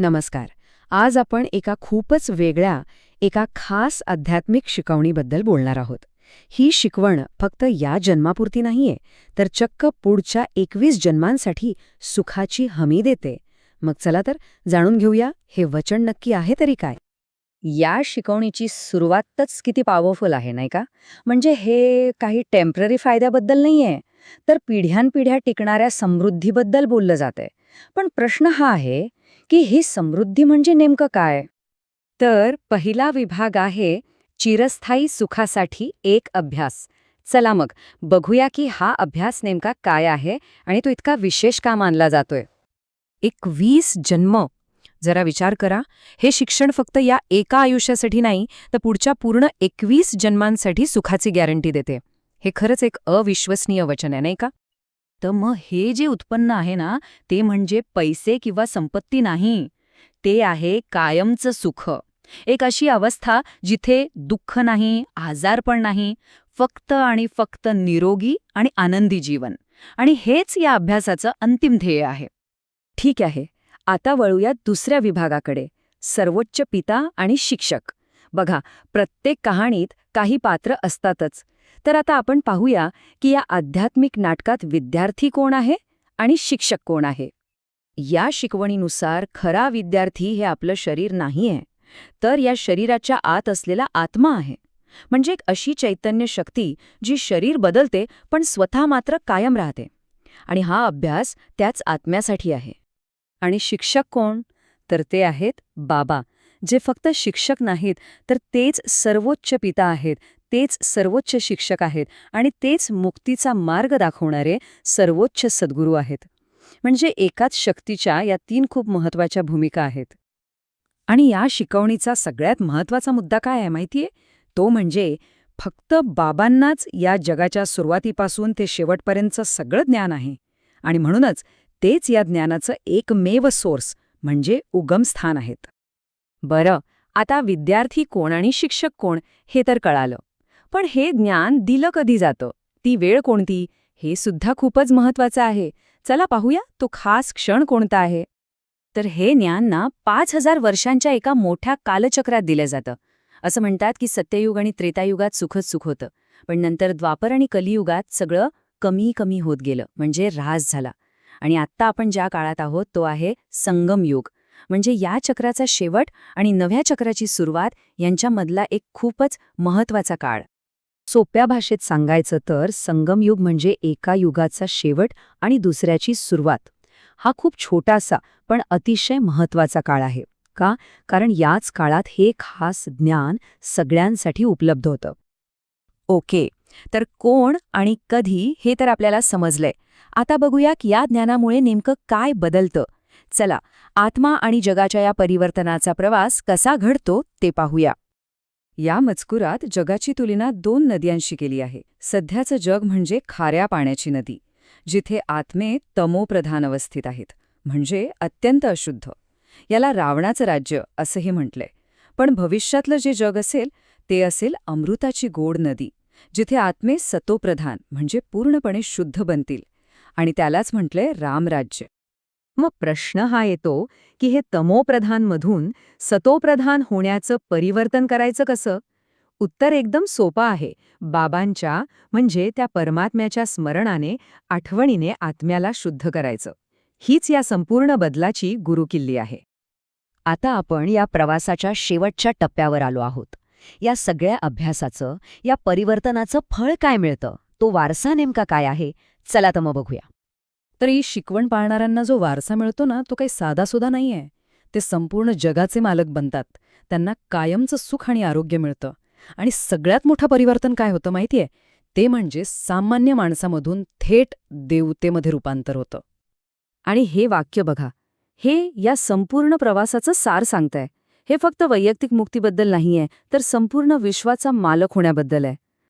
नमस्कार. आज आपण एका खूपच वेगळ्या एका खास आध्यात्मिक शिकवणीबद्दल बोलणार आहोत. ही शिकवण फक्त या जन्मापुरती नाहीये तर चक्क पुढच्या एकवीस जन्मांसाठी सुखाची हमी देते. मग चला तर जाणून घेऊया हे वचन नक्की आहे तरी काय? या शिकवणीची सुरुवातच किती पॉवरफुल आहे नाही का? म्हणजे हे काही टेंपररी फायद्याबद्दल नाहीये तर पिढ्यानपिढ्या टिकणाऱ्या समृद्धीबद्दल बोललं जातंय. पण प्रश्न हा आहे की ही समृद्धी म्हणजे नेमकं काय? तर पहिला विभाग आहे चिरस्थायी सुखासाठी एक अभ्यास. चला मग बघूया की हा अभ्यास नेमका काय आहे आणि तो इतका विशेष का मानला जातोय? एकवीस जन्म. जरा विचार करा. हे शिक्षण फक्त या एका आयुष्यासाठी नाही तर पुढच्या पूर्ण एकवीस जन्मांसाठी सुखाची गॅरंटी देते. हे खरंच एक अविश्वसनीय वचन आहे नाही का? तर मग हे जे उत्पन्न आहे ना ते म्हणजे पैसे किंवा संपत्ती नाही. ते आहे कायमचं सुख. एक अशी अवस्था जिथे दुःख नाही आजारपण नाही फक्त आणि फक्त निरोगी आणि आनंदी जीवन. आणि हेच या अभ्यासाचं अंतिम ध्येय आहे. ठीक आहे आता वळूया दुसऱ्या विभागाकडे. सर्वोच्च पिता आणि शिक्षक. बघा प्रत्येक कहाणीत काही पात्र असतातच. तर आता आपण पाहूया की या आध्यात्मिक नाटकात विद्यार्थी कोण आहे आणि शिक्षक कोण आहे. या शिकवणीनुसार खरा विद्यार्थी हे आपलं शरीर नाहीये तर या शरीराच्या आत असलेला आत्मा आहे. म्हणजे एक अशी चैतन्य शक्ती जी शरीर बदलते पण स्वतः मात्र कायम राहते. आणि हा अभ्यास त्याच आत्म्यासाठी आहे. आणि शिक्षक कोण? तर ते आहेत बाबा. जे फक्त शिक्षक नाहीत तर तेच सर्वोच्च पिता आहेत तेच सर्वोच्च शिक्षक आहेत आणि तेच मुक्तीचा मार्ग दाखवणारे सर्वोच्च सद्गुरू आहेत. म्हणजे एकाच शक्तीच्या या तीन खूप महत्त्वाच्या भूमिका आहेत. आणि या शिकवणीचा सगळ्यात महत्त्वाचा मुद्दा काय आहे माहितीये? तो म्हणजे फक्त बाबांनाच या जगाच्या सुरुवातीपासून ते शेवटपर्यंतचं सगळं ज्ञान आहे. आणि म्हणूनच तेच या ज्ञानाचं एकमेव सोर्स म्हणजे उगमस्थान आहेत. बरं आता विद्यार्थी कोण आणि शिक्षक कोण हे तर कळालं. पण हे ज्ञान दिलं कधी जातं? ती वेळ कोणती? हे सुद्धा खूपच महत्वाचं आहे. चला पाहूया तो खास क्षण कोणता आहे. तर हे ज्ञान ना पाच हजार वर्षांच्या एका मोठ्या कालचक्रात दिलं जातं. असं म्हणतात की सत्ययुग आणि त्रेतायुगात सुखच सुख होतं. पण नंतर द्वापर आणि कलियुगात सगळं कमी कमी होत गेलं म्हणजे ऱ्हास झाला. आणि आत्ता आपण ज्या काळात आहोत तो आहे संगम युग म्हणजे या चक्राचा शेवट आणि नव्या चक्राची सुरुवात यांच्यामधला एक खूपच महत्त्वाचा काळ. सोप्या भाषेत सांगायचं तर संगमयुग म्हणजे एका युगाचा शेवट आणि दुसऱ्याची सुरुवात. हा खूप छोटासा पण अतिशय महत्त्वाचा काळ आहे. का? कारण याच काळात हे खास ज्ञान सगळ्यांसाठी उपलब्ध होतं. ओके. तर कोण आणि कधी हे तर आपल्याला समजलंय. आता बघूया की या ज्ञानामुळे नेमकं काय बदलतं. चला आत्मा आणि जगाच्या या परिवर्तनाचा प्रवास कसा घडतो ते पाहूया. या मजकुरात जगाची तुलना दोन नद्यांशी केली आहे. सध्याचं जग म्हणजे खाऱ्या पाण्याची नदी जिथे आत्मे तमोप्रधान अवस्थित आहेत. म्हणजे अत्यंत अशुद्ध. याला रावणाचं राज्य असंही म्हटलंय. पण भविष्यातलं जे जग असेल ते असेल अमृताची गोड नदी जिथे आत्मे सतोप्रधान म्हणजे पूर्णपणे शुद्ध बनतील. आणि त्यालाच म्हटलंय रामराज्य. मग प्रश्न हा येतो की हे तमोप्रधानमधून सतोप्रधान होण्याचं परिवर्तन करायचं कसं? उत्तर एकदम सोपं आहे. बाबांच्या म्हणजे त्या परमात्म्याच्या स्मरणाने आठवणीने आत्म्याला शुद्ध करायचं. हीच या संपूर्ण बदलाची गुरुकिल्ली आहे. आता आपण या प्रवासाच्या शेवटच्या टप्प्यावर आलो आहोत. या सगळ्या अभ्यासाचं या परिवर्तनाचं फळ काय मिळतं? तो वारसा नेमका काय आहे? चला तर मग बघूया. तर ही शिकवण पाळणाऱ्यांना जो वारसा मिळतो ना तो काही साधासुद्धा नाहीये. ते संपूर्ण जगाचे मालक बनतात. त्यांना कायमचं सुख आणि आरोग्य मिळतं. आणि सगळ्यात मोठं परिवर्तन काय होतं माहितीये? ते म्हणजे सामान्य माणसामधून थेट देवतेमध्ये रूपांतर होतं. आणि हे वाक्य बघा. हे या संपूर्ण प्रवासाचं सार सांगतंय. हे फक्त वैयक्तिक मुक्तीबद्दल नाहीये तर संपूर्ण विश्वाचा मालक होण्याबद्दल आहे